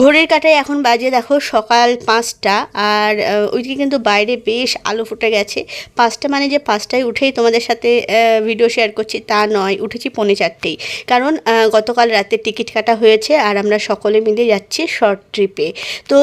ঘড়ির কাটায় এখন বাজে, দেখো সকাল পাঁচটা, আর ওইদিকে কিন্তু বাইরে বেশ আলো ফুটে গেছে। পাঁচটা মানে যে পাঁচটায় উঠেই তোমাদের সাথে ভিডিও শেয়ার করছি তা নয়, উঠেছি পৌনে চারটেই। কারণ গতকাল রাতে টিকিট কাটা হয়েছে আর আমরা সকলে মিলে যাচ্ছি শর্ট ট্রিপে তো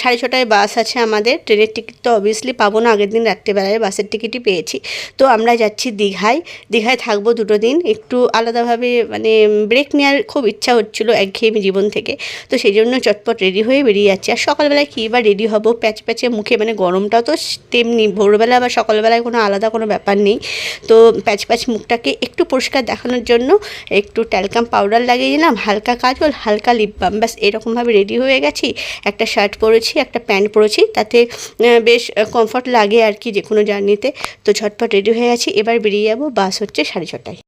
সাড়ে ছটায় বাস আছে আমাদের, ট্রেনের টিকিট তো অবভিয়াসলি পাবো না, আগের দিন রাত্রেবেলায় বাসের টিকিটই পেয়েছি। তো আমরা যাচ্ছি দীঘায় দীঘায় থাকব দুটো দিন, একটু আলাদাভাবে মানে ব্রেক নেওয়ার খুব ইচ্ছা হচ্ছিল একঘেয়েমি জীবন থেকে। তো সেই জন্য চটপট রেডি হয়ে বেরিয়ে যাচ্ছি। আর সকালবেলায় কী বা রেডি হব? প্যাচ প্যাচে মুখে মানে গরমটাও তো তেমনি। ভোরবেলা বা সকালবেলায় কোনো আলাদা কোনো ব্যাপার নেই। তো প্যাচ প্যাচ মুখটাকে একটু পরিষ্কার দেখানোর জন্য একটু ট্যালকাম পাউডার লাগিয়ে দিলাম, হালকা কাজল, হালকা লিপ বাম ব্যাস, এরকমভাবে রেডি হয়ে গেছি। একটা শার্ট পরেছি, একটা প্যান্ট পরেছি। তাতে বেশ কমফর্ট লাগে আর কি যে কোনো জার্নিতে তো। ঝটপট রেডি হয়ে গেছি। এবার বেরিয়ে যাব বাস হচ্ছে সাড়ে ছটায়।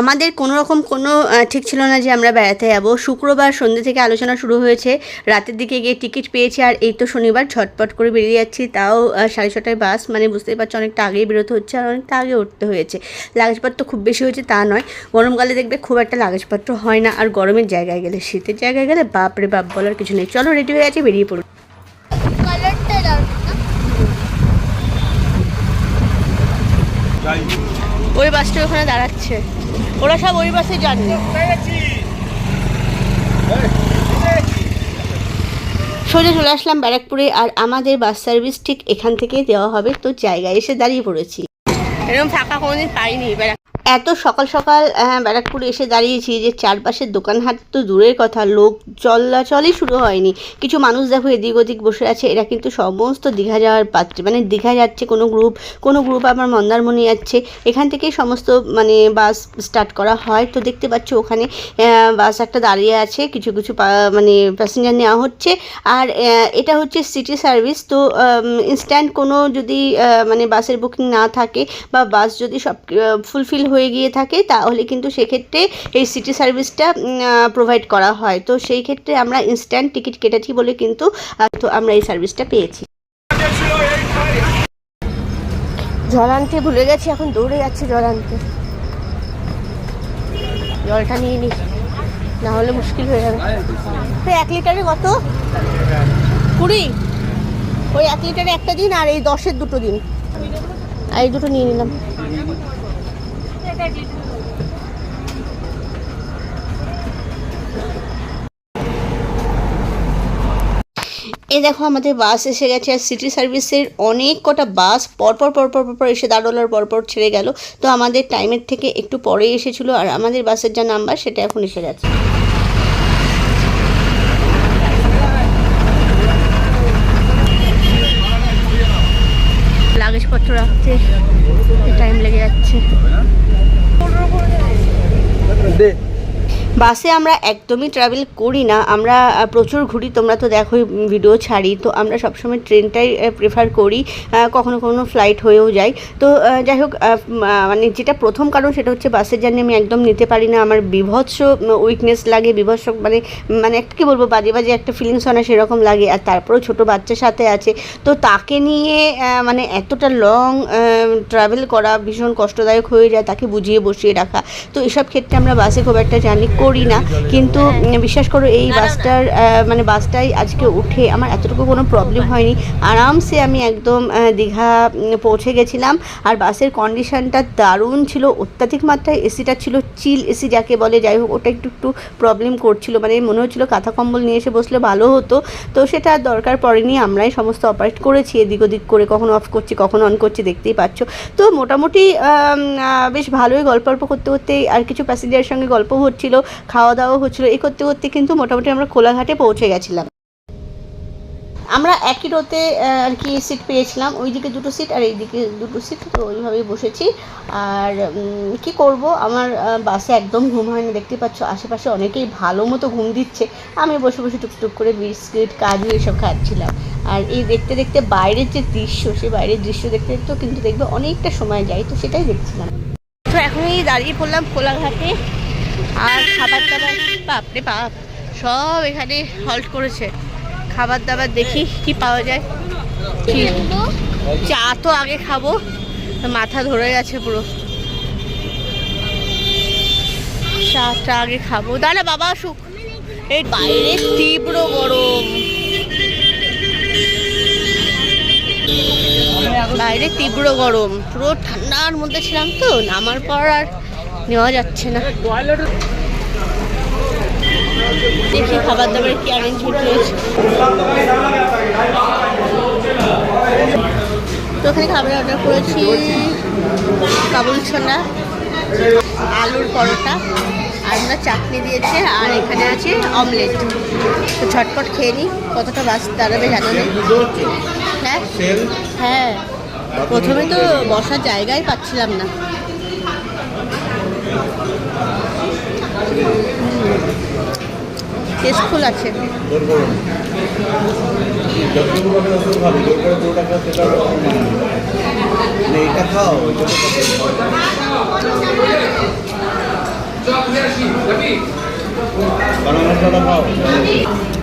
আমাদের কোনো রকম কোনো ঠিক ছিল না যে আমরা বেড়াতে যাব। শুক্রবার সন্ধ্যে থেকে আলোচনা শুরু হয়েছে। রাতের দিকে গিয়ে টিকিট পেয়েছি আর এই তো শনিবার ঝটপট করে বেরিয়ে যাচ্ছি। তাও সাড়ে ছটায় বাস মানে বুঝতেই পারছ অনেকটা আগেই বেরোতে হচ্ছে আর অনেকটা আগে উঠতে হয়েছে। লাগেজপত্র খুব বেশি হয়েছে তা নয়। গরমকালে দেখবে খুব একটা লাগেজপত্র হয় না আর গরমের জায়গায় গেলে, শীতের জায়গায় গেলে বাপ রে বাপ বলার কিছু নেই। চলো রেডি হয়ে গেছে, বেরিয়ে পড়ুন কালারটা দাও না ওই বাসটা ওখানে দাঁড়াচ্ছে। ওরা সব ওই বাসে যাচ্ছে। সোজা চলে আসলাম ব্যারাকপুরে আর আমাদের বাস সার্ভিস ঠিক এখান থেকে দেওয়া হবে। তো জায়গায় এসে দাঁড়িয়ে পড়েছি। এরকম ফাঁকা কোনোদিন পাইনি ব্যারাক এত সকাল সকাল আহ, ব্যারাকপুরে এসে দাঁড়িয়েছি যে চারপাশের দোকানহাট তো দূরের কথা লোক চলাচলই শুরু হয়নি। কিছু মানুষ দেখো এদিক ওদিক বসে আছে এরা কিন্তু সমস্ত দীঘা যাওয়ার পাত্রে মানে দীঘা যাচ্ছে কোনো গ্রুপ কোনো গ্রুপ আবার মন্দারমণি যাচ্ছে। এখান থেকেই সমস্ত মানে বাস স্টার্ট করা হয়। তো দেখতে পাচ্ছ ওখানে বাস একটা দাঁড়িয়ে আছে কিছু কিছু মানে প্যাসেঞ্জার নেওয়া হচ্ছে। আর এটা হচ্ছে সিটি সার্ভিস তো ইনস্ট্যান্ট কোনো যদি মানে বাসের বুকিং না থাকে বা বাস যদি সব ফুলফিল হয়ে গিয়ে থাকে, তাহলে কিন্তু সেক্ষেত্রে এই সিটি সার্ভিসটা প্রোভাইড করা হয়। তো সেই ক্ষেত্রে আমরা ইনস্ট্যান্ট টিকিট কেটেছি বলে কিন্তু তো আমরা এই সার্ভিসটা পেয়েছি। জল আনতে ভুলে গেছি, এখন দৌড়ে যাচ্ছে জল আনতে জলটা নিয়ে নি, না হলে মুশকিল হয়ে যাবে। তো এক লিটারে কত? কুড়ি। ওই এক লিটারে একটা দিন আর এই দশের দুটো দিন। আর এই দুটো নিয়ে নিলাম। এই দেখো, আমাদের বাস এসে গেছে আর সিটি সার্ভিসের অনেক কটা বাস পরপর পরপর পরপর এসে দাঁড়ালোর পরপর ছেড়ে গেল। তো আমাদের টাইমের থেকে একটু পরে এসেছিল আর আমাদের বাসের যা নাম্বার সেটা এখন এসে গেছে। লাগেজপত্র রাখতে টাইম লেগে যাচ্ছে। বাসে আমরা একদমই ট্রাভেল করি না। আমরা প্রচুর ঘুরি, তোমরা তো দেখো ভিডিও ছাড়ি। তো আমরা সবসময় ট্রেনটাই প্রেফার করি কখনো কখনো ফ্লাইট হয়েও যায়। তো যাই হোক মানে যেটা প্রথম কারণ সেটা হচ্ছে বাসের জার্নি আমি একদম নিতে পারি না। আমার বিভৎস উইকনেস লাগে, বিভৎস মানে মানে একটা কী বলব, বাজে বাজে একটা ফিলিংস হয় না, সেরকম লাগে। আর তারপরেও ছোটো বাচ্চার সাথে আছে। তো তাকে নিয়ে মানে এতটা লং ট্রাভেল করা ভীষণ কষ্টদায়ক হয়ে যায়, তাকে বুঝিয়ে বসিয়ে রাখা। তো এসব ক্ষেত্রে আমরা বাসে খুব একটা জার্নি করি না কিন্তু বিশ্বাস করো এই বাসটার মানে বাসটাই আজকে উঠে আমার এতটুকু কোনো প্রবলেম হয়নি। আরামসে আমি একদম দীঘা পৌঁছে গেছিলাম। আর বাসের কন্ডিশনটা দারুণ ছিল। অত্যাধিক মাত্রায় এসিটা ছিল চিল এসি যাকে বলে যাই হোক ওটা একটু একটু প্রবলেম করছিল। মানে মনে হচ্ছিল কাঁথা কম্বল নিয়ে এসে বসলে ভালো হতো। তো সেটা আর দরকার পড়েনি। আমরাই সমস্ত অপারেট করেছি। এদিক ওদিক করে কখনো অফ করছি কখনো অন করছি দেখতেই পাচ্ছ। তো মোটামুটি বেশ ভালোই গল্প অল্প করতে করতে আর কিছু প্যাসেঞ্জারের সঙ্গে গল্প হচ্ছিল। খাওয়া দাওয়া হচ্ছিল এই করতে করতে কিন্তু মোটামুটি আমরা কোলাঘাটে পৌঁছে গেছিলাম। আমরা একই রোতে আর কি সিট পেয়েছিলাম, ওইদিকে দুটো সিট আর এইদিকে দুটো সিট তো ওইভাবেই বসেছি। আর কি করব? আমার বাসে একদম ঘুম হয় না দেখতে পাচ্ছ, আশেপাশে অনেকেই ভালো মতো ঘুম দিচ্ছে। আমি বসে বসে টুকটুক করে বিস্কিট, কাজু এসব খাচ্ছিলাম। আর এই দেখতে দেখতে বাইরের যে দৃশ্য সেই বাইরের দৃশ্য দেখতে দেখতেও কিন্তু দেখবে অনেকটা সময় যায়, তো সেটাই দেখছিলাম। তো এখনই দাঁড়িয়ে পড়লাম কোলাঘাটে। আর খাবার দাবার, বাপরে বাপ, সব এখানে হল্ট করেছে। খাবার দাবার দেখি কি পাওয়া যায়। চা তো আগে খাব, মাথা ধরে গেছে পুরো। চাটা আগে খাব। দাঁড়া, বাবা আসুক। এই বাইরে তীব্র গরম। বাইরে তীব্র গরম। পুরো ঠান্ডার মধ্যে ছিলাম তো, নামার পর আর নেওয়া যাচ্ছে না। দেখি খাবার দাবার কি অ্যারেঞ্জমেন্ট রয়েছে। তো ওখানে খাবার অর্ডার করেছি কাবুল ছোলা, আলুর পরোটা, আর আমরা চাটনি দিয়েছে, আর এখানে আছে অমলেট তো ঝটপট খেয়ে নিই, কতটা বাস দাঁড়াবে জানা হ্যাঁ হ্যাঁ। প্রথমে তো বসার জায়গাই পাচ্ছিলাম না। টেস্টফুল আছে।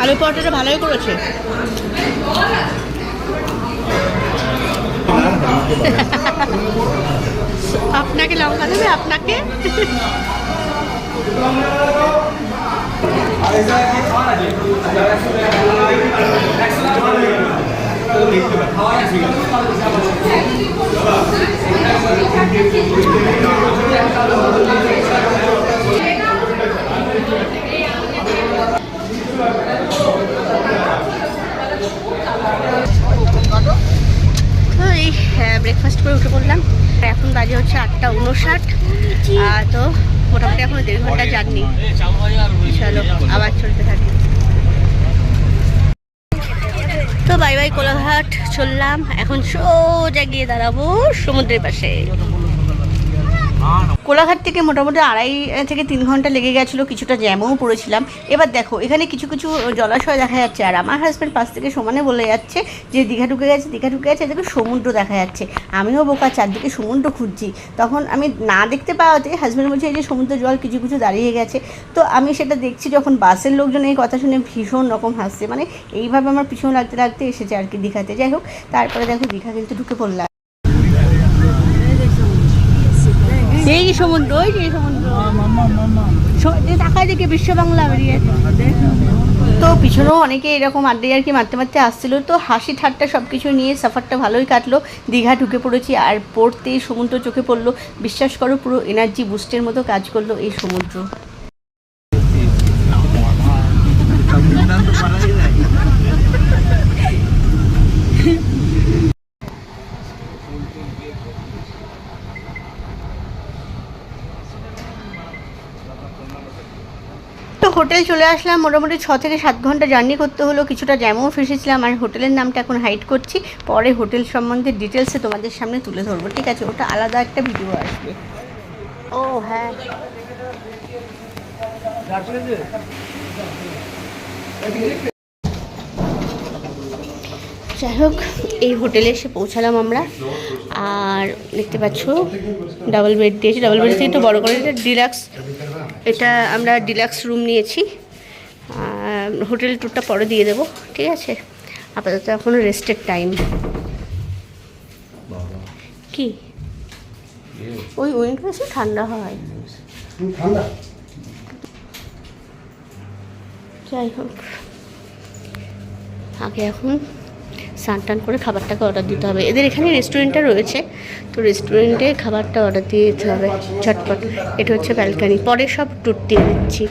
আলু পরোটাটা ভালোই করেছে। আপনাকে লঙ্কা দেবে আপনাকে তো এই ব্রেকফাস্ট করে উঠে পড়লাম আর এখন বাজে হচ্ছে আটটা উনষাট। তো মোটামুটি এখনও দেড় ঘণ্টা জার্নি চলো, আবার চলতে থাকি। তো বাই বাই কোলাঘাট চললাম। এখন সোজা গিয়ে দাঁড়াবো সমুদ্রের পাশে। কোলাঘাট থেকে মোটামুটি আড়াই থেকে তিন ঘণ্টা লেগে গেছিল, কিছুটা জ্যামও পড়েছিলাম। এবার দেখো, এখানে কিছু কিছু জলাশয় দেখা যাচ্ছে, আর আমার হাজব্যান্ড পাশ থেকে সমানে বলে যাচ্ছে যে দীঘা ঢুকে গেছে, দীঘা ঢুকে গেছে দেখো সমুদ্র দেখা যাচ্ছে। আমিও বোকা, চারদিকে সমুদ্র খুঁজছি। তখন আমি না দেখতে পাওয়াতে হাজব্যান্ড বলছে, এই যে সমুদ্র জল, কিছু কিছু দাঁড়িয়ে গেছে। তো আমি সেটা দেখছি যখন বাসের লোকজন এই কথা শুনে ভীষণ রকম হাসছে। মানে এইভাবে আমার পিছনে লাগতে লাগতে এসেছে আর কি দীঘাতে। যাই হোক, তারপরে দেখো দীঘা কিন্তু ঢুকে পড়লাম। এই যে সমুদ্র, ওই যে সমুদ্র। তাকায় দেখে বিশ্ব বাংলা বেরিয়ে তো পিছনেও অনেকে এরকম আড্ডে আর কি মারতে মারতে আসছিল। তো হাসি ঠাট্টা সব কিছু নিয়ে সাফারটা ভালোই কাটলো। দীঘা ঢুকে পড়েছি আর পড়তেই সমুদ্র চোখে পড়ল। বিশ্বাস করো, পুরো এনার্জি বুস্টের মতো কাজ করল এই সমুদ্র। হোটেল চলে আসলাম, মোটামুটি ছ থেকে সাত ঘণ্টা জার্নি করতে হলো। কিছুটা জ্যামও ফেসেছিলাম আর হোটেলের নামটা এখন হাইড করছি। পরে হোটেল সম্বন্ধে ডিটেলসে তোমাদের সামনে তুলে ধরবো, ঠিক আছে? ওটা আলাদা একটা ভিডিও আসবে। ও হ্যাঁ। যাই হোক, এই হোটেলে এসে পৌঁছালাম আমরা। আর দেখতে পাচ্ছ ডাবল বেড দিয়েছি। ডাবল বেড থেকে একটু বড়ো করে ডিলাক্স এটা আমরা ডিলাক্স রুম নিয়েছি। হোটেল ট্যুরটা পরে দিয়ে দেবো ঠিক আছে? আপাতত এখনও রেস্টের টাইম কি? ওই উইন্ডো বেশি ঠান্ডা হয়। যাই হোক। আগে এখন স্নান টান করে খাবারটাকে অর্ডার দিতে হবে। এদের এখানে রেস্টুরেন্টটা রয়েছে, তো রেস্টুরেন্টে খাবারটা অর্ডার দিয়ে দিতে হবে ঝটপট। এটা হচ্ছে ব্যালকানি পরে সব টুটতে দিচ্ছি।